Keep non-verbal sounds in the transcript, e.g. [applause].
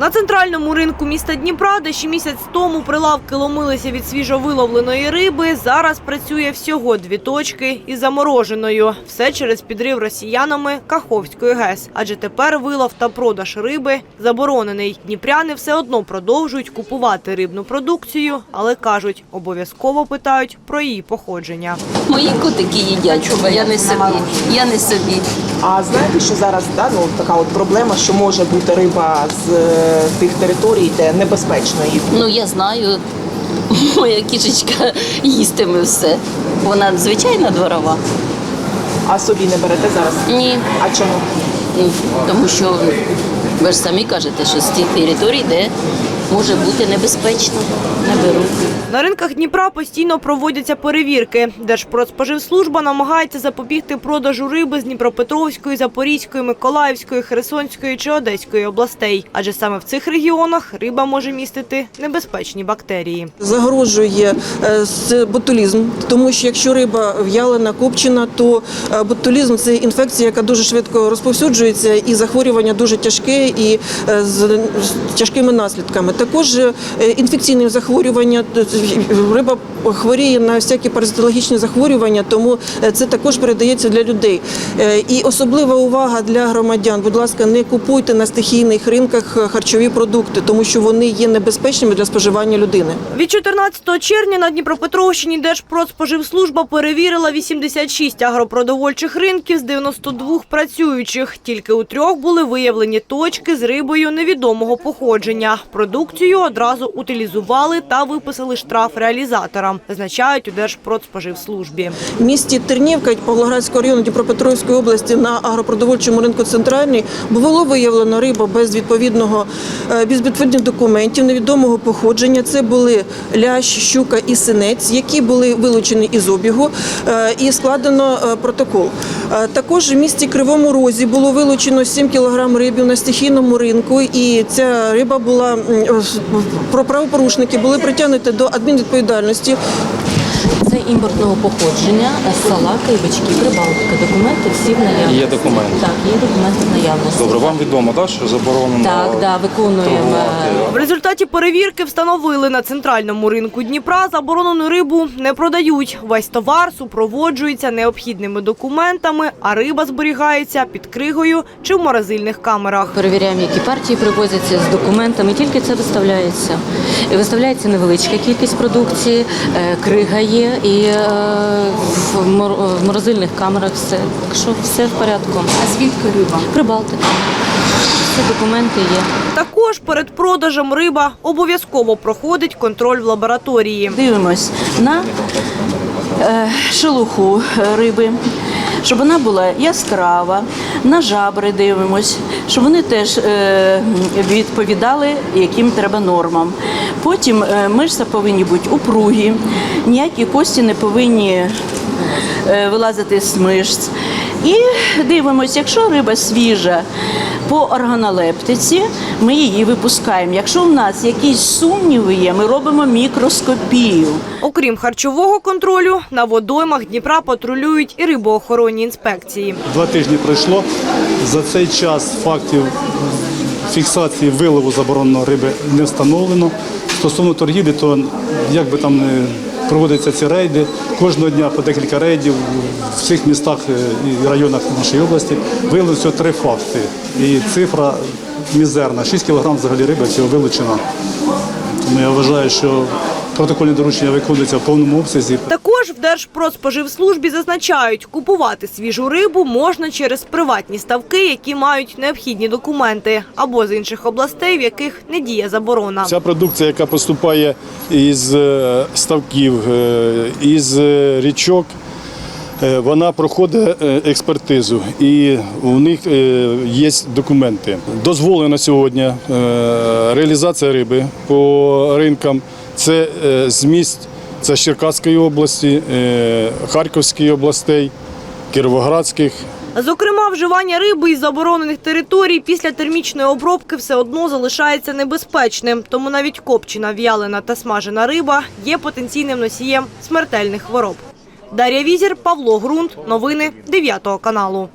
На центральному ринку міста Дніпра, де ще місяць тому прилавки ломилися від свіжовиловленої риби, зараз працює всього дві точки із замороженою. Все через підрив росіянами Каховської ГЕС. Адже тепер вилов та продаж риби заборонений. Дніпряни все одно продовжують купувати рибну продукцію, але кажуть, обов'язково питають про її походження. Мої котики їдять, я не собі. Я не собі. А знаєте, що зараз да, ну, така от проблема, що може бути риба з е, тих територій, де небезпечно їх. Ну я знаю, [laughs] моя кішечка їстиме все. Вона звичайна дворова. А собі не берете зараз? Ні. А чому? Ну, Тому що ви ж самі кажете, що з тих територій, де може бути небезпечно, не беру. На ринках Дніпра постійно проводяться перевірки. Держпродспоживслужба намагається запобігти продажу риби з Дніпропетровської, Запорізької, Миколаївської, Херсонської чи Одеської областей. Адже саме в цих регіонах риба може містити небезпечні бактерії. загрожує е, ботулізм, тому що якщо риба в'ялена, копчена, то е, ботулізм це інфекція, яка дуже швидко розповсюджується, і захворювання дуже тяжке і е, з з тяжкими наслідками. Також е, інфекційні захворювання, риба хворіє на всякі паразитологічні захворювання, тому е, це також передається для людей. Е, І особлива увага для громадян. Будь ласка, не купуйте на стихійних ринках харчові продукти, тому що вони є небезпечними для споживання людини. Від 14 червня на Дніпропетровщині Держпродспоживслужба перевірила 86 агропродовольчих ринків з 92 працюючих. Тільки у трьох були виявлені точки з рибою невідомого походження. Продукцію одразу утилізували та виписали штраф реалізаторам, зазначають у Держпродспоживслужбі. В місті Тернівка Павлоградського району Дніпропетровської області на агропродовольчому ринку центральний було виявлено риба без відповідного е, без відповідних документів невідомого походження. Це були лящ, щука і синець, які були вилучені із обігу е, і складено е, протокол. Е, Також в місті Кривому Розі було вилучено 7 кг рибів на стихійному ринку, і ця риба була е, про правопорушники були притягнуті до адмінвідповідальності. Це імпортного походження, салака і бички, прибалтика. Документи всі в наявності. Є документи? Так, є документи в наявності. Добре, вам відомо, так, що заборонено Так, да, виконуємо. В результаті перевірки встановили на центральному ринку Дніпра заборонену рибу не продають. Весь товар супроводжується необхідними документами, а риба зберігається під кригою чи в морозильних камерах. Перевіряємо, які партії привозяться з документами. Тільки це виставляється. Виставляється невеличка кількість продукції, е, крига є і е, в мор- морозильних камерах все. Так що все в порядку. А звідки риба? Прибалтика. Всі документи є. Також перед продажем риба обов'язково проходить контроль в лабораторії. Дивимось на е, шелуху риби, щоб вона була яскрава, на жабри дивимось, щоб вони теж е, відповідали яким треба нормам. Потім е, мишця повинні бути упругі, ніякі кості не повинні е, вилазити з мишць. І дивимось, якщо риба свіжа по органолептиці, ми її випускаємо. Якщо в нас якісь сумніви є, ми робимо мікроскопію. Окрім харчового контролю, на водоймах Дніпра патрулюють і рибоохоронні інспекції. Два тижні пройшло. За цей час фактів фіксації вилову забороненої риби не встановлено. Стосовно торгівлі, то як би там не проводяться ці рейди, кожного дня по декілька рейдів в всіх містах е, і районах нашої області вилучено три факти. І цифра мізерна. 6 кілограм взагалі риби всього вилучено. Тому я вважаю, що протокольне доручення виконується в повному обсязі. Також в Держпродспоживслужбі зазначають, купувати свіжу рибу можна через приватні ставки, які мають необхідні документи, або з інших областей, в яких не діє заборона. Ця продукція, яка поступає із е, ставків, е, із е, річок, вона проходить експертизу і у них є документи. Дозволена сьогодні реалізація риби по ринкам. Це е, з міст це з Черкаської області, е, Харківської областей, Кіровоградських. Зокрема, вживання риби із заборонених територій після термічної обробки все одно залишається небезпечним. Тому навіть копчена, в'ялена та смажена риба є потенційним носієм смертельних хвороб. Дар'я Візір, Павло Грунт. Новини 9 каналу.